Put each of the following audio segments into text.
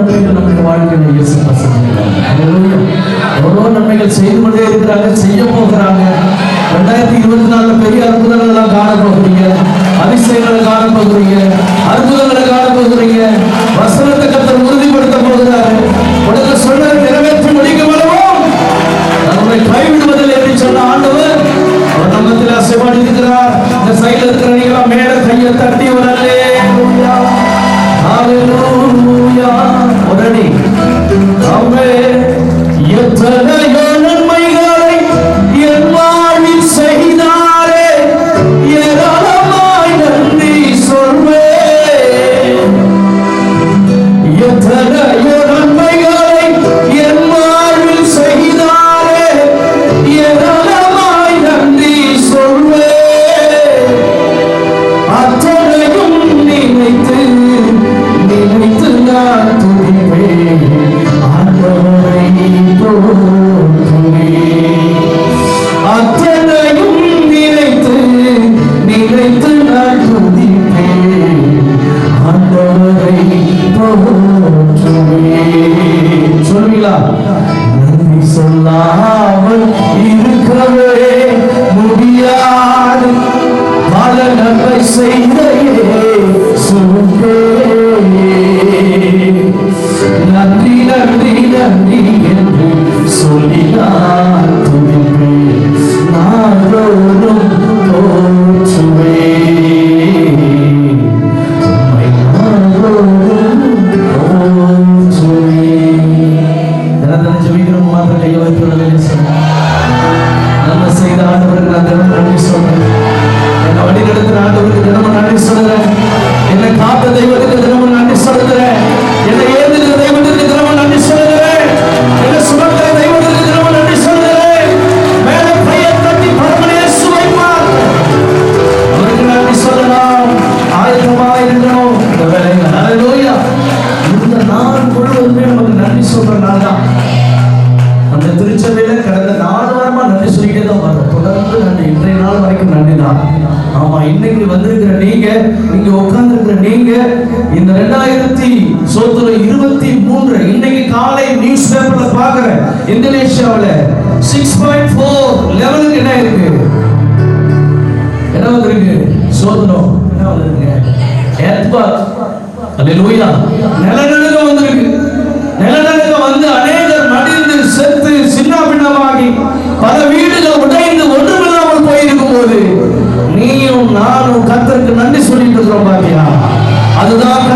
நன்மைகள் நம்முடைய வாழ்க்கையில் இயேசு பசங்க எவ்வளோ நன்மைகள் செய்து கொண்டே இருக்கிறாங்க செய்ய போகிறாங்க. எத்தனையோ நன்மைகளை நன்றி சொல்லாமல் இருக்கவே முடியாது. பல நன்மை செய்த. தினத்தனை ஜெபிக்கிறோம் மாத்திர கையை வைத்து நல்ல சொன்னார் நன்மை செய்த ஆண்டவருக்கு நான் தினம் நன்றி சொல்றேன். என்னை வழி நடத்துற ஆண்டவருக்கு தினமும் நன்றி சொல்றேன் என்னை காத்த தெய்வத்துக்கு தினம் திருச்சபையில கடந்த நாலு வாரமா நன்றி சொல்லிட்டே தான் வரோம் தொடர்ந்து நன்றி. இன்றைய நாள் வரைக்கும் நன்றி தான். ஆமா இன்னைக்கு வந்திருக்கிற நீங்க இங்க உட்கார்ந்து இருக்கிற நீங்க இந்த ரெண்டாயிரத்தி சோத்துல இருபத்தி மூன்று இன்னைக்கு காலை நியூஸ் பேப்பர்ல பாக்குறேன் இந்தோனேஷியாவுல சிக்ஸ் பாயிண்ட் ஃபோர் லெவலுக்கு என்ன இருக்கு? என்ன வந்திருக்கு? சோதனம் என்ன வந்திருக்குங்க எர்த்வாக் அல்லேலூயா நிலநடுக்கம் வந்திருக்கு. அதுதான்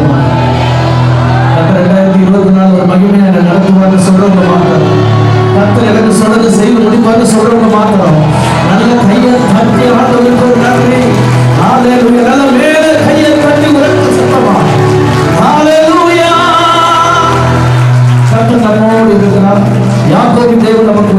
விசுவாசிக்கிறோம் கர்த்தர் ரெண்டாயிரத்தி இருபத்தி நாலு ஒரு மகிமை நடத்துவார்னு சொல்றவங்க மாத்திரம். கர்த்தர் எனக்கு சொன்னதை செய்து முடிப்பார்னு சொல்றவங்க மாத்திரம். நல்ல கையை தட்டி ஆண்டவருக்கு ஒரு நன்றி ஹalleluya. நல்ல மேல கையை தட்டி உரத்த சத்தமா? ஹalleluya. கர்த்தர் நம்மோடு இருக்கிறார். தேவன் நமக்கு